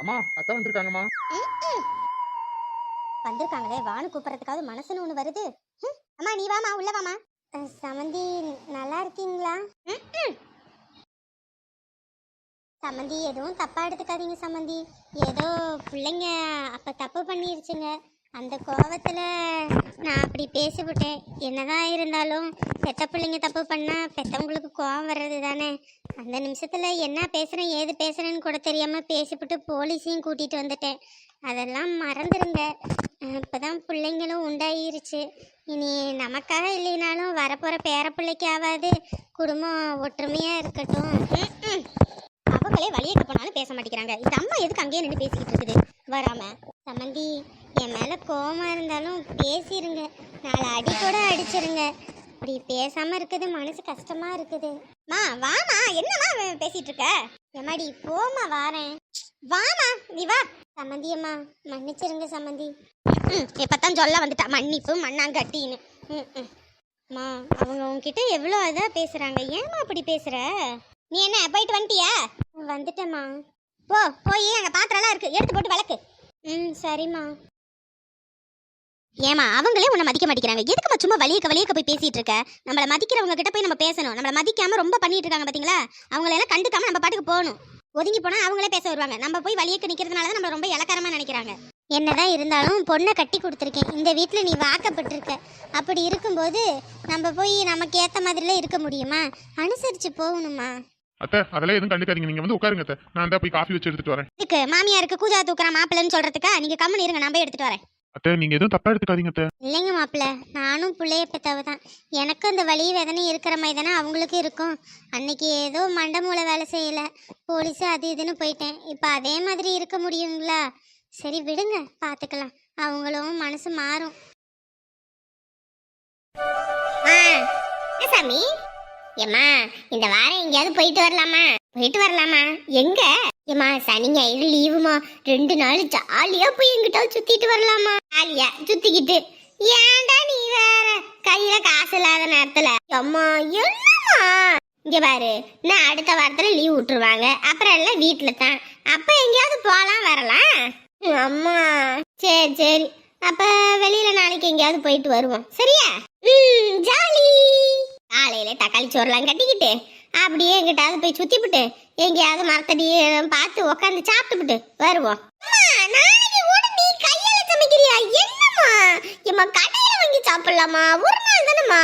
அம்மா அத்தை வந்திருக்காங்கம்மா. வந்திருக்காங்களே வானு கூப்பிட்றதுக்காவது மனசுன்னு ஒன்று வருது. அம்மா நீ வாமா உள்ள வாமா சமந்தி நல்லா இருக்கீங்களா? சமந்தி எதுவும் தப்பா எடுத்துக்காதீங்க சமந்தி. ஏதோ பிள்ளைங்க அப்ப தப்பு பண்ணிருச்சுங்க. அந்த கோவத்தில் நான் அப்படி பேசிவிட்டேன். என்னதான் இருந்தாலும் பெத்த பிள்ளைங்க தப்பு பண்ணால் பெத்தவங்களுக்கு கோவம் வர்றது தானே. அந்த நிமிஷத்தில் என்ன பேசுகிறேன் ஏது பேசுகிறேன்னு கூட தெரியாமல் பேசிவிட்டு போலீஸையும் கூட்டிகிட்டு வந்துட்டேன். அதெல்லாம் மறந்துருங்க இப்போ தான் பிள்ளைங்களும் உண்டாயிருச்சு. இனி நமக்காக இல்லைனாலும் வரப்போகிற பேர பிள்ளைக்காவது குடும்பம் ஒற்றுமையாக இருக்கட்டும். அவங்களே வழியக்க போனாலும் பேச மாட்டேங்கிறாங்க. இந்த அம்மா எதுக்கு அங்கேயே நின்று பேசிக்கிட்டு இருக்குது? வராம. சம்மந்தி என் மேல கோவமா இருந்தாலும் பேசிருங்க. நாலு அடி கூட அடிச்சிருங்க. இப்படி பேசாம இருக்குது மனசு கஷ்டமா இருக்குது. மா வாமா. என்னமா பேசிட்டு இருக்க எம்மாடி போமா வாரேன். வாமா நீ வா. சம்மந்தி அம்மா மன்னிச்சிருங்க சம்மந்தி ம் இப்பதான் சொல்ல வந்துட்டா. மன்னிப்பு மண்ணாங்கட்டின்னு. ம் ம் அம்மா அவங்க உங்ககிட்ட எவ்வளோ இதாக பேசுகிறாங்க ஏம்மா அப்படி பேசுகிற நீ என்ன போயிட்டு வந்துட்டியா? வந்துட்டேம்மா. போ போய் அங்கே பாத்திரம்லாம் இருக்கு. எடுத்து போட்டு விளக்கு. ம் சரிம்மா. ஏமா அவங்களே உன்னை மதிக்க மாட்டேங்கிறாங்க. எதுக்குமா சும்மா வலியக்க வலியக்க போய் பேசிட்டு இருக்க? நம்மள மதிக்கிறவங்க கிட்ட போய் நம்ம பேசணும். நம்மள மதிக்காம ரொம்ப பண்ணிட்டு இருக்காங்க பாத்தீங்களா? அவங்கள எல்லாம் கண்டுக்காம நம்ம பாட்டுக்கு போகணும். ஒதுங்கி போனா அவங்களே பேச வருவாங்க. நம்ம போய் வலியக்க நிக்கிறதுனால தான் நம்ம ரொம்ப இலக்காரமா நினைக்கிறாங்க. என்னதான் இருந்தாலும் பொண்ணை கட்டி கொடுத்துருக்கேன். இந்த வீட்டில் நீ வாக்கப்பட்டிருக்க. அப்படி இருக்கும்போது நம்ம போய் நமக்கு ஏற்ற மாதிரிலாம் இருக்க முடியுமா? அனுசரித்து போகணுமா? அத்தை அதெல்லாம் எதுவும் கண்டுக்காதீங்க. நீங்க வந்து உட்காருங்க அத்தை. நான் தான் போய் காஃபி வச்சு எடுத்துட்டு வரேன். இதுக்கு மாமியாருக்கு கூஜா தூக்குற மாப்பிள்ளைன்னு சொல்கிறதுக்கா நீங்கள் கம்முன்னு இருங்க நான் போய் எடுத்துகிட்டு வரேன். அத்தை நீங்க எதுவும் தப்பா எடுத்துக்காதீங்க அத்தை. இல்லைங்க மாப்பிள்ள நானும் பிள்ளைய பெற்றவ தான். எனக்கும் இந்த வலி வேதனை இருக்கிற மாதிரி தானே அவங்களுக்கும் இருக்கும். அன்னைக்கு ஏதோ மண்டை மூளை வேலை செய்யலை. போலீஸு அது இதுன்னு போயிட்டேன். இப்போ அதே மாதிரி இருக்க முடியுங்களா? சரி விடுங்க பார்த்துக்கலாம் அவங்களும் மனசு மாறும். சாமி? ஏம்மா இந்த வாரம் எங்கேயாவது போயிட்டு வரலாமா? போயிட்டு வரலாமா? எங்க? ஏம்மா சனி ஞாயிறு லீவுமா. ரெண்டு நாள் ஜாலியா போய் எங்கிட்ட சுத்திட்டு வரலாமா? ஜாலியா சுத்திக்கிட்டு. ஏன்டா நீ வேற? கையில காசு இல்லாத நேரத்துல. அம்மா என்னம்மா? இங்க பாரு நான் அடுத்த வாரத்துல லீவ் விட்டுருவாங்க. அப்புறம் எல்லாம் வீட்டுல தான். அப்ப எங்கேயாவது போலாம் வரலாம்? அம்மா சரி சரி. அப்ப வெளியில நாளைக்கு எங்கேயாவது போயிட்டு வருவோம். சரியா? ம் ஜாலி. காலையில தக்காளி சோறுலாம் கட்டிக்கிட்டு அப்படியே எங்கிட்டாவது போய் சுத்திவிட்டு எங்கேயாவது மரத்தடி பார்த்து உட்காந்து சாப்பிட்டுவிட்டு வருவோம். என்னம்மா? வாங்கி சாப்பிடலாமா? ஒரு நாள் தானேம்மா?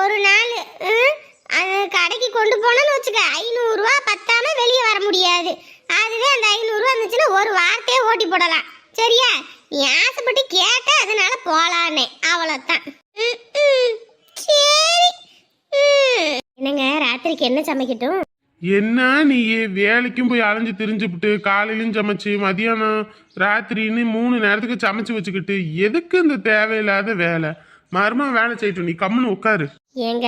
ஒரு நாள் ம், அது கடைக்கு கொண்டு போனோம்னு வச்சுக்க ஐநூறுரூவா பத்தாம வெளியே வர முடியாது. அதுவே அந்த ஐநூறுரூவா இருந்துச்சுன்னா ஒரு வார்த்தையே ஓட்டி போடலாம். சரியா? நீ ஆசைப்பட்டு கேட்ட அதனால போலான்னு அவ்வளோதான் சரி. என்னங்க ராத்திரிக்கு என்ன சமைக்கட்டும்? என்ன நீ வேலைக்கும் போய் அலைஞ்சு திரிஞ்சுப்புட்டு காலையிலும் சமைச்சு மதியானம் ராத்திரின்னு மூணு நேரத்துக்கு சமைச்சு வச்சுக்கிட்டு எதுக்கு இந்த தேவையில்லாத வேலை? மருமா வேலை செய்யட்டும் நீ கம்முன்னு உட்காரு. ஏங்க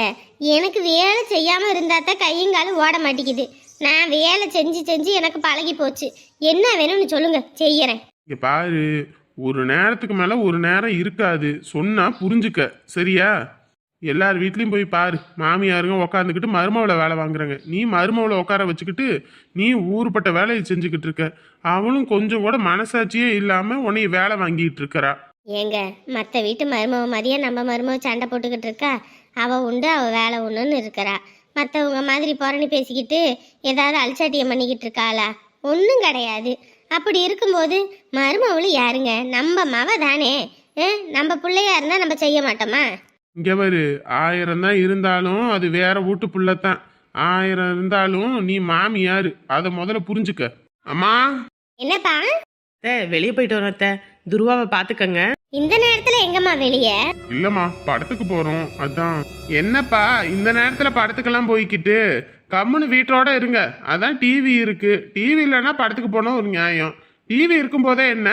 எனக்கு வேலை செய்யாம இருந்தா தான் கையும் காலும் ஓட மாட்டேங்குது. நான் வேலை செஞ்சு செஞ்சு எனக்கு பழகி போச்சு. என்ன வேணும்னு சொல்லுங்க செய்யறேன். இங்க பாரு ஒரு நேரத்துக்கு மேல ஒரு நேரம் இருக்காது. சொன்னா புரிஞ்சுக்க. சரியா? எல்லார் வீட்லேயும் போய் பாரு. மாமியாருங்க உட்காந்துக்கிட்டு மருமவளை வேலை வாங்குறாங்க. நீ மருமவளை உட்கார வச்சுக்கிட்டு நீ ஊருப்பட்ட வேலையை செஞ்சுக்கிட்டு இருக்க. அவளும் கொஞ்சம் கூட மனசாட்சியே இல்லாம உன்னை வேலை வாங்கிட்டு இருக்கிறா. ஏங்க மற்ற வீட்டு மருமக மாதிரியே நம்ம மருமக சண்டை போட்டுக்கிட்டு இருக்கா? அவ உண்டு அவ வேலை ஒன்றுன்னு இருக்கிறா. மற்றவங்க மாதிரி புறணி பேசிக்கிட்டு ஏதாவது அல்சாட்டியம் பண்ணிக்கிட்டு இருக்காளா? ஒன்றும் கிடையாது. அப்படி இருக்கும்போது மருமவளு யாருங்க? நம்ம மவ தானே. நம்ம பிள்ளையா இருந்தா நம்ம செய்ய மாட்டோமா? இங்க பாரு ஆயிரம் தான் இருந்தாலும் அது வேற வீட்டு புள்ளத்தான். ஆயிரம் இருந்தாலும் நீ மாமியாரு. அதை முதல்ல புரிஞ்சுக்க. அம்மா? என்னப்பா? அத்தை வெளியே போயிட்டு வரோம் அத்தை. துருவாவை பார்த்துக்கங்க. இந்த நேரத்துல எங்கம்மா வெளியே? இல்லம்மா படத்துக்கு போறோம். அதான். என்னப்பா இந்த நேரத்துல படத்துக்கெல்லாம் போய்க்கிட்டு? கம்முன்னு வீட்டோட இருங்க. அதான் டிவி இருக்கு. டிவி இல்லைன்னா படத்துக்கு போனா ஒரு நியாயம். டிவி இருக்கும் போதே என்ன?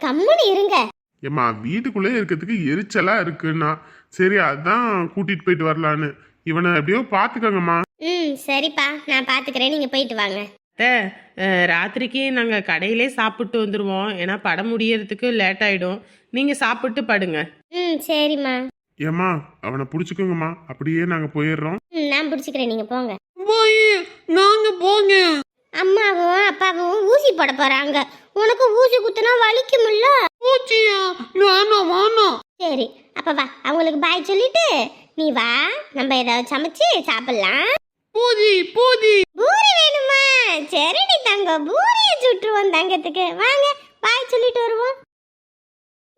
கம்முன்னு இருங்க. ஏம்மா வீட்டுக்குள்ளே இருக்கிறதுக்கு எரிச்சலா இருக்குன்னா சரி அதான் கூட்டிட்டு போயிட்டு வரலான்னு. இவனை எப்படியோ பாத்துக்கோங்கம்மா. ம் சரிப்பா நான் பாத்துக்கிறேன். நீங்க போயிட்டு வாங்க. அத்தை அஹ், ராத்திரிக்கு நாங்கள் கடையிலே சாப்பிட்டு வந்துடுவோம் ஏன்னா படம் முடியறதுக்கு லேட் ஆகிடும் நீங்கள் சாப்பிட்டு படுங்க. ம் சரிம்மா. ஏம்மா அவனை பிடிச்சிக்கோங்கம்மா. அப்படியே நாங்க போயிடுறோம். ம் நான் பிடிச்சிக்கிறேன். நீங்க போங்க. நாங்க போங்க. அம்மாவும் அப்பாவும் ஊசி போட போறாங்க. உனக்கு ஊசி குத்துனா வலிக்கும்ல பூச்சியா? வேணாம் வேணாம் சரி அப்ப வா. அவங்களுக்கு பாய் சொல்லிட்டு நீ வா. நம்ம ஏதாவது சமைச்சு சாப்பிடலாம். பூதி பூதி. பூரி வேணுமா? சரிடி தங்கம் பூரியை சுட்டுருவோம் தங்கத்துக்கு. வாங்க பாய் சொல்லிட்டு வருவோம்.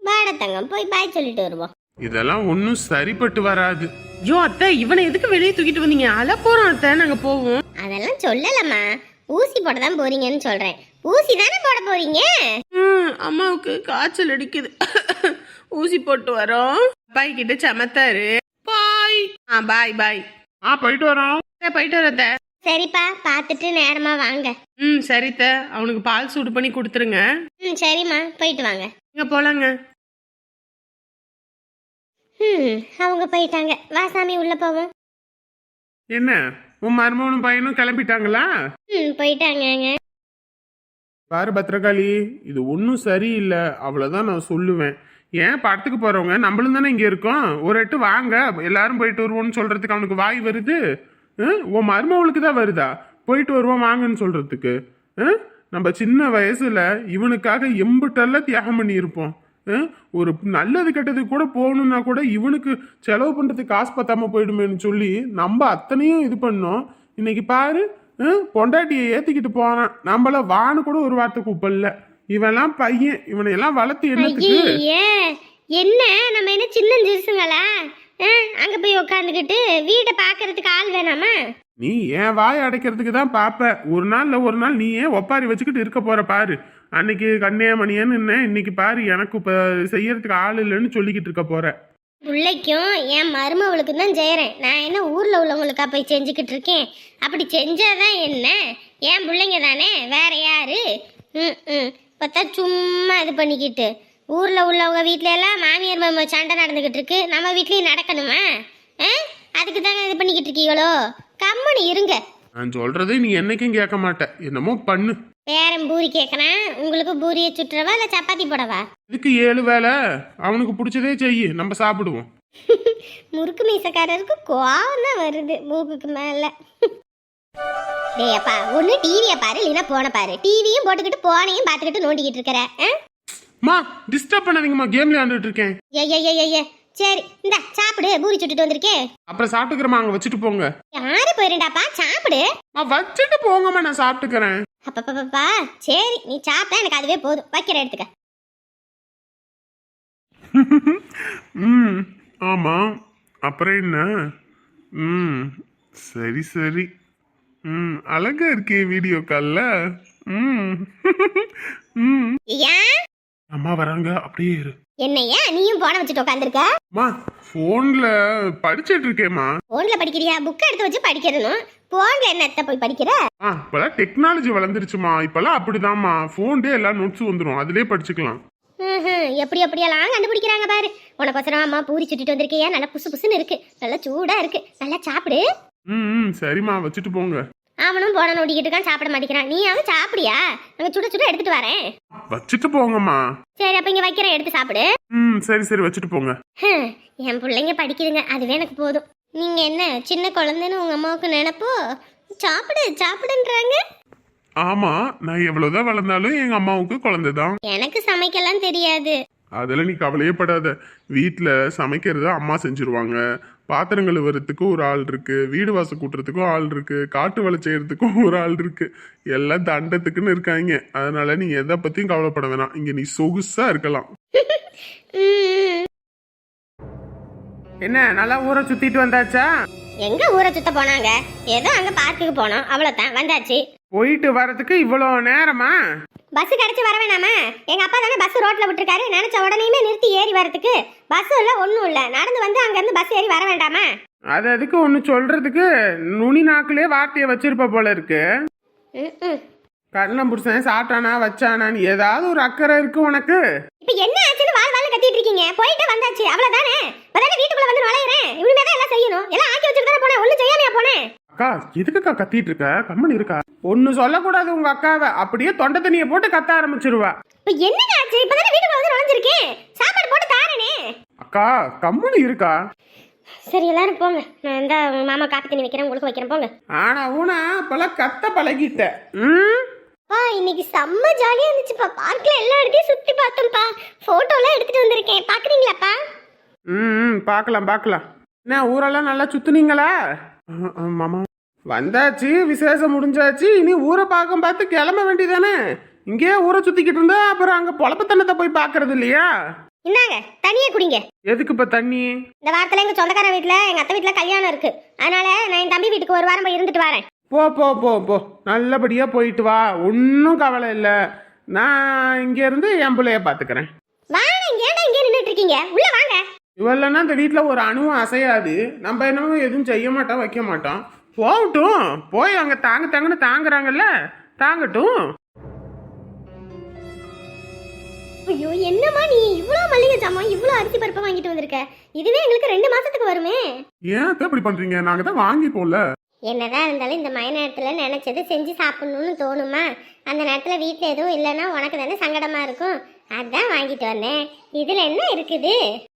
வாட தங்கம் போய் பாய் சொல்லிட்டு வருவோம். இதெல்லாம் ஒன்றும் சரிப்பட்டு வராது. ஐயோ அத்தை இவனை எதுக்கு வெளியே தூக்கிட்டு வந்தீங்க? அல போறோம் அத்தை. நாங்க போவோம். அதெல்லாம் சொல்லலம்மா. ஊசி போட தான் போறீங்கன்னு சொல்றேன். ஊசி தானே போட போறீங்க? ம், அம்மாவுக்கு காய்ச்சல் அடிக்குது. ஊசி போட்டு வரோம். பாய் கிட்ட சமத்தாரு. பாய். ஆ பாய் பாய். ஆ போயிட்டு வரோம். போயிட்டு வரத்த சரிப்பா பார்த்துட்டு நேரமா வாங்க. ம் சரித்த அவனுக்கு பால் சூடு பண்ணி கொடுத்துருங்க. ம் சரிம்மா போயிட்டு வாங்க. இங்க போலாங்க. ம் அவங்க போயிட்டாங்க. வா சாமி உள்ள போவோம். என்ன? உன் மருமகனும் பையனும் கிளம்பிட்டாங்களா? ம் போயிட்டாங்கங்க. பாரு பத்ரகாளி இது ஒன்றும் சரியில்லை. அவ்வளோதான் நான் சொல்லுவேன். ஏன் படத்துக்கு போறவங்க? நம்மளும் தானே இங்கே இருக்கோம். ஒரு எட்டு வாங்க. எல்லாரும் போயிட்டு வருவோம்னு சொல்றதுக்கு அவனுக்கு வாய் வருது? உன் மருமவளுக்கு தான் வருதா? போயிட்டு வருவோம் வாங்கன்னு சொல்றதுக்கு. ஆ? நம்ம சின்ன வயசுல இவனுக்காக எம்புட்டெல்லாம் தியாகம் பண்ணியிருப்போம்? ஒரு நல்லது கெட்டது கூட போகணும்னா கூட இவனுக்கு செலவு பண்றதுக்கு காசு பத்தாமல் போயிடுமேன்னு சொல்லி நம்ம அத்தனையும் இது பண்ணோம். இன்னைக்கு பாரு பொண்டாட்டியை ஏற்றிக்கிட்டு போறான் நம்மள வான்னு கூட ஒரு வார்த்தை கூப்பிடல. இவெல்லாம் பையன். இவனை எல்லாம் வளர்த்து என்னத்துக்கு? என்ன? நம்ம என்ன சின்ன சிறுசுங்களா அங்க போய் உட்காந்துக்கிட்டு வீட்டை பார்க்கறதுக்கு ஆள் வேணாமா? நீ ஏன் வாய் அடைக்கிறதுக்கு தான் பார்ப்ப ஒரு நாள்ல ஒரு நாள் நீ ஏன் ஒப்பாரி வச்சுக்கிட்டு இருக்க போற பாரு. அன்னைக்கு கண்ணியா என்ன இன்னைக்கு பாரு எனக்கு இப்ப செய்யறதுக்கு ஆள் இல்லைன்னு சொல்லிக்கிட்டு இருக்க போற. பிள்ளைக்கும் என் மருமவளுக்கும் தான் செய்கிறேன் நான் என்ன ஊரில் உள்ளவங்களுக்கா போய் செஞ்சுக்கிட்டு இருக்கேன்? அப்படி செஞ்சாதான் என்ன? என் பிள்ளைங்க தானே? வேற யாரு? ம் ம். பார்த்தா சும்மா இது பண்ணிக்கிட்டு. ஊரில் உள்ளவங்க வீட்ல எல்லாம் மாமியார் மாமா சண்டை நடந்துக்கிட்டு இருக்கு. நம்ம வீட்லேயும் நடக்கணுமா? ஆ? அதுக்கு தாங்க இது பண்ணிக்கிட்டு இருக்கீங்களோ? கம்முனு இருங்க. நான் சொல்றதை நீ என்னைக்கும் கேட்க மாட்ட. என்னமோ பண்ணு. பேரன் பூரி கேட்குறேன் உங்களுக்கு பூரியை சுட்டுறவா இல்லை சப்பாத்தி போடவா? இதுக்கு ஏழு வேலை. அவனுக்கு பிடிச்சதே செய்யு. நம்ம சாப்பிடுவோம். முறுக்கு மீசக்காரருக்கு கோவம் தான் வருது மூக்குக்கு மேல. டேய் அப்பா ஒண்ணு டிவியை பாரு இல்லைன்னா போன பாரு. டிவியும் போட்டுக்கிட்டு போனையும் பார்த்துக்கிட்டு நோண்டிக்கிட்டு இருக்கிற டிஸ்டர்ப் பண்ணாதீங்கம்மா. கேம் விளையாண்டுட்டு இருக்கேன். ஏய் ஏய், ஏய் ஏய். சரி இந்த சாப்பிடு. பூரி சுட்டுட்டு வந்திருக்கேன் அப்புறம் சாப்பிட்டுக்கிறமா அங்க வச்சுட்டு போங்க. யாரு போயிருண்டாப்பா சாப்பிடு. அம்மா, வச்சுட்டு போங்கம்மா நான் சாப்பிட்டுக்கிறேன். அப்பப்பப்பா சரி நீ சாப்பிட்டா எனக்கு அதுவே போதும். வைக்கிற எடுத்துக்க. ம் ஆமாம் அப்புறம் என்ன? ம் சரி சரி. ம் அழகா இருக்கே வீடியோ காலில். ம் ம். ஏன்? அம்மா வராங்க அப்படியே இரு. என்னையா நீயும் போன வச்சுட்டு உட்காந்துருக்க அம்மா ஃபோனில் படிச்சிட்டு இருக்கேம்மா. போன்ல படிக்கிறியா? புக் எடுத்து வச்சு படிக்கிறணும் போன்ல என்னத்த போய் படிக்கிற? ஆ இப்போலாம் டெக்னாலஜி வளர்ந்துருச்சுமா இப்போலாம் அப்படிதாம்மா. ஃபோன்லேயே எல்லா நோட்ஸும் வந்துடும் அதிலே படிச்சுக்கலாம். எப்படி எப்படியெல்லாம் கண்டுபிடிக்கிறாங்க பாரு. உனக்கு அம்மா பூரி சுட்டிட்டு வந்திருக்கியா? நல்லா புசு புசுன்னு இருக்கு. நல்லா சூடா இருக்கு. நல்லா சாப்பிடு. ம் சரிம்மா. வச்சுட்டு போங்க. அவனும் போன நோண்டிக்கிட்டு இருக்கான் சாப்பிட மாட்டேங்கிறான். நீ அவன் சாப்பிடியா? அங்க சுட சுட எடுத்துட்டு வரேன். வச்சுட்டு போங்கம்மா. சரி அப்ப இங்க வைக்கிறேன் எடுத்து சாப்பிடு. ம் சரி சரி வச்சுட்டு போங்க. என் பிள்ளைங்க படிக்குதுங்க. அதுவே எனக்கு போதும். நீங்க என்ன சின்ன குழந்தைன்னு உங்க அம்மாவுக்கு நினைப்போ? சாப்பிடு சாப்பிடுன்றாங்க. ஆமாம் நான் எவ்வளோதான் வளர்ந்தாலும் எங்கள் அம்மாவுக்கு குழந்தை தான் எனக்கு சமைக்கலாம் தெரியாது. அதெல்லாம் நீ கவலையே படாத. வீட்டில் சமைக்கிறத அம்மா செஞ்சுருவாங்க. பாத்திரம் கழுவுறதுக்கும் ஒரு ஆள் இருக்கு வீடு வாசல் கூட்டுறதுக்கும் ஆள் இருக்கு காட்டு வேலை செய்யறதுக்கும் ஒரு ஆள் இருக்கு. எல்லாம் தண்டத்துக்குன்னு இருக்காங்க. அதனால நீ எதை பத்தியும் கவலைப்பட வேணாம். இங்க நீ சொகுசா இருக்கலாம். என்ன நல்லா ஊரை சுத்திட்டு வந்தாச்சா? எங்க ஊரை சுத்த போனாங்க? ஏதோ அங்க பார்க்குக்கு போனோம். அவ்வளவுதான். வந்தாச்சு. போயிட்டு வரதுக்கு இவ்வளோ நேரமா? பஸ் கிடைச்சு வர வேணாமா? எங்க அப்பா தானே பஸ் ரோட்ல விட்டுருக்காரு. நினைச்ச உடனேயுமே நிறுத்தி ஏறி வரதுக்கு. பஸ் இல்ல ஒண்ணும் இல்ல. நடந்து வந்து அங்க இருந்து பஸ் ஏறி வர வேண்டாமா? அது அதுக்கு ஒன்று சொல்றதுக்கு? நுனி நாக்குலயே வார்த்தையை வச்சிருப்ப போல இருக்கு. கண்ணம் புருஷன் சாப்பிட்டானா வச்சானான்னு ஏதாவது ஒரு அக்கறை இருக்கு உனக்கு? இப்ப என்ன ஆச்சுன்னு வாழ் வாழ் கத்திட்டு இருக்கீங்க? போயிட்டு வந்தாச்சு. அவ்வளவுதானே? இப்பதானே வீட்டுக்குள்ள வந்து நுழையிறேன். இனிமே தான் எல்லாம் செய்யணும். எல்லாம் ஆக்கி வச்சுட்டு தானே போனேன். ஒண்ணும் செய்யாமையா போனேன்? அக்கா எதுக்குக்கா கத்திட்டு இருக்க? கம்மன் இருக்கா. ஒன்னு சொல்லக்கூடாது உங்க அக்காவை. அப்படியே தொண்டை தண்ணியை போட்டு கத்த ஆரம்பிச்சிருவா. இப்ப என்னங்க ஆச்சு? இப்பதானே வீட்டுக்குள்ள வந்து நுழைஞ்சிருக்கேன். சாப்பாடு போட்டு தாரனே. அக்கா கம்மன் இருக்கா? சரி எல்லாரும் போங்க. நான் இந்த மாமா காப்பி தண்ணி வைக்கிறேன் உங்களுக்கு வைக்கிறேன். போங்க. ஆனா ஊனா பல கத்த பழகிட்ட. ம்? பா இன்னைக்கு செம்ம ஜாலியா இருந்துச்சுப்பா. பார்க்ல எல்லா இடத்தையும் சுத்தி பார்த்தோம்ப்பா. போட்டோலாம் எடுத்துட்டு வந்திருக்கேன். பாக்குறீங்களாப்பா ம் ம், பார்க்கலாம் பார்க்கலாம். என்ன ஊரெல்லாம் நல்லா சுத்துனீங்களா? மாமா. வந்தாச்சு விசேஷம் முடிஞ்சாச்சு இனி ஊரை பார்க்க பார்த்து கிளம்ப வேண்டியதானே? இங்கேயே ஊரை சுத்திக்கிட்டு இருந்தா அப்புறம் அங்க பொழப்பத்தனத்தை போய் பார்க்கறது இல்லையா? இந்தாங்க தனியா குடிங்க. எதுக்கு இப்ப தண்ணி? இந்த வாரத்துல எங்க சொந்தக்கார வீட்ல எங்க அத்தை வீட்ல கல்யாணம் இருக்கு. அதனால நான் என் தம்பி வீட்டுக்கு ஒரு வாரம் போய் இருந்துட்டு வரேன். போ போ போ போ. நல்லபடியா போயிட்டு வா. ஒன்றும் கவலை இல்லை. நான் இங்க இருந்து என் பிள்ளைய பாத்துக்கிறேன் வாங்க இங்க ஏன்டா இங்கே நின்னுட்டு இருக்கீங்க உள்ள வாங்க. இவல்லன்னா இந்த வீட்டில் ஒரு அணுவும் அசையாது. நம்ம என்னமோ எதுவும் செய்ய மாட்டோம் வைக்க மாட்டோம். போகட்டும். போய் அங்கே தாங்க தாங்கன்னு தாங்குறாங்கல்ல. தாங்கட்டும். ஐயோ என்னம்மா நீ இவ்வளோ மல்லிகை ஜாமான் இவ்வளோ அரிசி பருப்பு வாங்கிட்டு வந்திருக்க? இதுவே எங்களுக்கு ரெண்டு மாசத்துக்கு வருமே? ஏன் அத்தை இப்படி பண்றீங்க? நாங்க தான் வாங்கிப்போம்ல. என்னதான் இருந்தாலும் இந்த மழை நேரத்தில் நினச்சது செஞ்சு சாப்பிடணும்னு தோணுமா? அந்த நேரத்தில் வீட்டில் எதுவும் இல்லைன்னா உனக்கு தானே சங்கடமாக இருக்கும். அதான் வாங்கிட்டு வந்தேன். இதில் என்ன இருக்குது?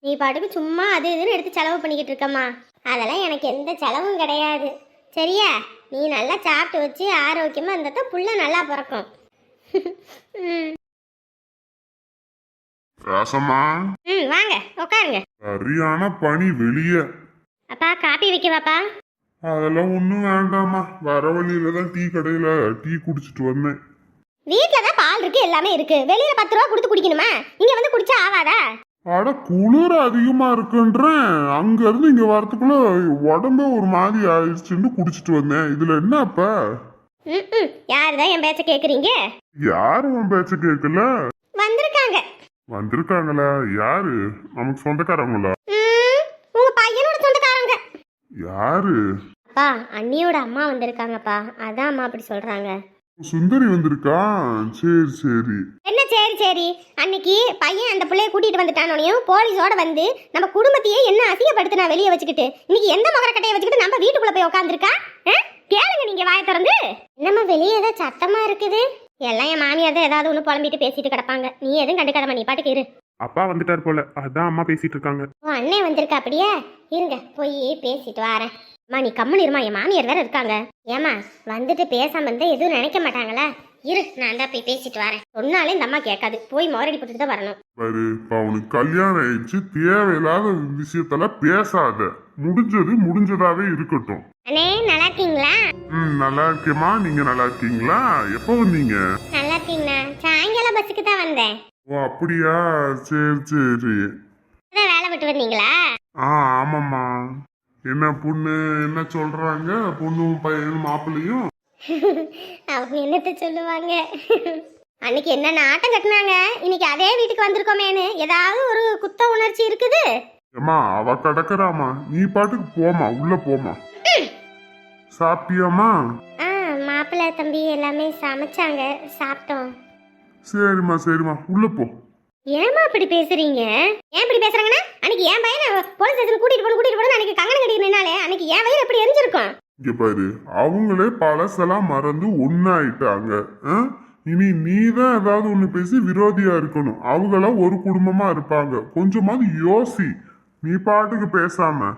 நீ பாட்டுக்கு சும்மா அது இதுன்னு எடுத்து செலவு பண்ணிக்கிட்டு இருக்கம்மா. அதெல்லாம் எனக்கு எந்த செலவும் கிடையாது. சரியா? நீ நல்லா சாப்பிட்டு வச்சு ஆரோக்கியமாக இருந்தால் தான் புள்ள நல்லா பிறக்கும். ராசம்மா. ம் வாங்க உட்காருங்க சரியான பனி வெளியே. அப்பா காப்பி வைக்கவாப்பா? அதெல்லாம் ஒன்றும் வேண்டாம்மா. வர வழியில தான் டீ கடையில டீ குடிச்சிட்டு வந்தேன். வீட்டில் தான் பால் இருக்கு எல்லாமே இருக்கு. வெளியில பத்து ரூபா கொடுத்து குடிக்கணுமா? இங்க வந்து குடிச்சா ஆகாதா? அட குளிர் அதிகமா இருக்குன்றேன் அங்க இருந்து இங்க வரதுக்குள்ள உடம்பே ஒரு மாதிரி ஆயிடுச்சுன்னு குடிச்சிட்டு வந்தேன். இதுல என்ன அப்ப? யார் தான் என் பேச்ச கேட்குறீங்க யாரும் உன் பேச்ச கேட்கல வந்திருக்காங்க. வந்திருக்காங்களா? யாரு? நமக்கு சொந்தக்காரங்களா? உங்க பையனோட சொந்தக்காரங்க. யாரு? அப்பா அண்ணியோட அம்மா வந்திருக்காங்கப்பா. அதான் அம்மா அப்படி சொல்றாங்க. சுந்தரி வந்திருக்கா? சரி சரி. என்ன சரி சரி? அன்னைக்கு பையன் அந்த பிள்ளைய கூட்டிட்டு வந்துட்டானோனையும் போலீஸோட வந்து நம்ம குடும்பத்தையே என்ன அசிங்கப்படுத்தினா வெளியே வச்சுக்கிட்டு? இன்னைக்கு எந்த மகரக்கட்டையை வச்சுக்கிட்டு நம்ம வீட்டுக்குள்ள போய் உட்காந்துருக்கா கேளுங்க நீங்க வாயை திறந்து. என்னம்மா வெளியே ஏதோ சத்தமா இருக்குது? எல்லாம் என் மாமியார் தான் ஏதாவது ஒன்று புலம்பிட்டு பேசிட்டு கிடப்பாங்க. நீ எதுவும் கண்டுக்காதம்மா நீ பாட்டுக்கு இரு. அப்பா வந்துட்டார் போல. அதான் அம்மா பேசிட்டு இருக்காங்க. ஓ அண்ணன் வந்திருக்கா அப்படியே? இருங்க போய் பேசிட்டு வரேன். அம்மா நீ கம்முன்னு இருமா என் மாமியார் வேற இருக்காங்க. ஏமா வந்துட்டு பேசாம இருந்தா எதுவும் நினைக்க மாட்டாங்களா? இரு நான் தான் போய் பேசிட்டு வரேன். சொன்னாலே இந்த அம்மா கேட்காது. போய் மோரடி போட்டுட்டு தான் வரணும். பாரு இப்ப அவனுக்கு கல்யாணம் ஆயிடுச்சு. தேவையில்லாத விஷயத்தெல்லாம் பேசாத. முடிஞ்சது முடிஞ்சதாவே இருக்கட்டும். அண்ணே நல்லா இருக்கீங்களா? ம் நல்லா இருக்கேம்மா. நீங்க நல்லா இருக்கீங்களா? எப்போ வந்தீங்க? நல்லா இருக்கீங்களா சாயங்கால பஸ்ஸுக்கு தான் வந்தேன். ஓ அப்படியா? சரி சரி. அதான் வேலை விட்டு வந்தீங்களா? ஆ ஆமாம்மா. என்ன பொண்ணு என்ன சொல்றாங்க? பொண்ணும் பையனும் மாப்பிள்ளையும்? அவங்க என்னத்த சொல்லுவாங்க? அன்னைக்கு என்ன ஆட்டம் கட்டினாங்க? இன்னைக்கு அதே வீட்டுக்கு வந்திருக்கோமேன்னு ஏதாவது ஒரு குத்த உணர்ச்சி இருக்குது? ஏம்மா அவ கிடக்குறாமா நீ பாட்டுக்கு போமா உள்ள போமா சாப்பிட்டியாம்மா? ஆ மாப்பிள்ளை தம்பி எல்லாமே சமைச்சாங்க சாப்பிட்டோம். சரிம்மா சரிம்மா. உள்ள போ. ஏமா இப்படி பேசுறீங்க? ஏன் இப்படி பேசுறாங்கன்னா? அன்னைக்கு என் பையனை போலீஸ் ஸ்டேஷன் கூட்டிட்டு போன கூட்டிட்டு போன அன்னைக்கு கங்கணம் கட்டி நின்னாலே அன்னைக்கு என் பையன் எப்படி எரிஞ்சிருக்கும்? இங்க பாரு அவங்களே பழசெல்லாம் மறந்து ஒன்னாயிட்டாங்க ஆ? இனி நீ தான் ஏதாவது ஒண்ணு பேசி விரோதியா இருக்கணும். அவங்களாம் ஒரு குடும்பமா இருப்பாங்க. கொஞ்சமாவது யோசி. நீ பாட்டுக்கு பேசாம.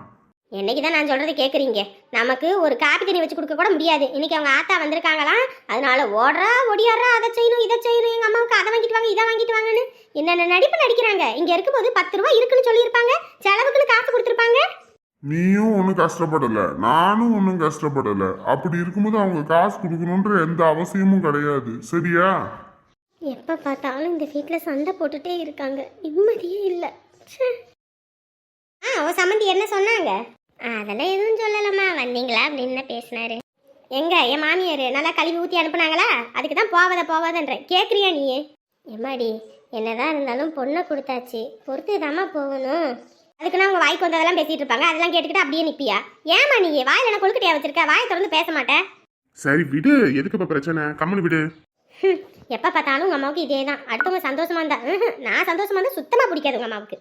என்னைக்கு தான் நான் சொல்றது கேக்குறீங்க? நமக்கு ஒரு காப்பி தண்ணி வச்சு கொடுக்க கூட முடியாது. இன்னைக்கு அவங்க ஆத்தா வந்திருக்காங்களாம் அதனால ஓடுறா ஒடியாடுறா அதை செய்யணும் இதை செய்யணும். எங்க அம்மாவுக்கு அதை வாங்கிட்டு வாங்க இதை வாங்கிட்டு வாங்கன்னு என்னென்ன நடிப்பு நடிக்கிறாங்க? இங்க இருக்கும்போது பத்து ரூபாய் இருக்குன்னு சொல்லியிருப்பாங்க. செலவுக்குன்னு காசு கொடுத்துருப்பாங்க. நீயும் ஒன்றும் கஷ்டப்படல. நானும் ஒன்றும் கஷ்டப்படல. அப்படி இருக்கும்போது அவங்க காசு கொடுக்கணுன்ற எந்த அவசியமும் கிடையாது. சரியா? எப்போ பார்த்தாலும் இந்த வீட்டில் சண்டை போட்டுட்டே இருக்காங்க. நிம்மதியே இல்லை. ஆ ஓ சம்மந்தி என்ன சொன்னாங்க? அதெல்லாம் எதுவும் சொல்லலம்மா. வந்தீங்களா அப்படின்னு பேசினாரு. எங்க? என் மாமியார் நல்லா கழுவி ஊற்றி அனுப்புனாங்களா? அதுக்கு தான் போவாத போவாதன்ற. கேட்குறியா நீ எம்மாடி என்னதான் இருந்தாலும் பொண்ணை கொடுத்தாச்சு. பொறுத்து தாம்மா போகணும். அதுக்குன்னா அவங்க வாய்க்கு வந்ததெல்லாம் பேசிட்டு இருப்பாங்க. அதெல்லாம் கேட்டுக்கிட்டு அப்படியே நிப்பியா? ஏமா நீ வாயில் என்ன கொழுக்கட்டையா வச்சிருக்க? வாயை திறந்து பேச மாட்டேன் சரி விடு. எதுக்கு இப்ப பிரச்சனை? கம்முன்னு விடு. எப்போ பார்த்தாலும் உங்கள் அம்மாவுக்கு இதே தான் அடுத்தவங்க சந்தோஷமா இருந்தா நான் சந்தோஷமா இருந்தா சுத்தமாக பிடிக்காது உங்கள் அம்மாவுக்கு.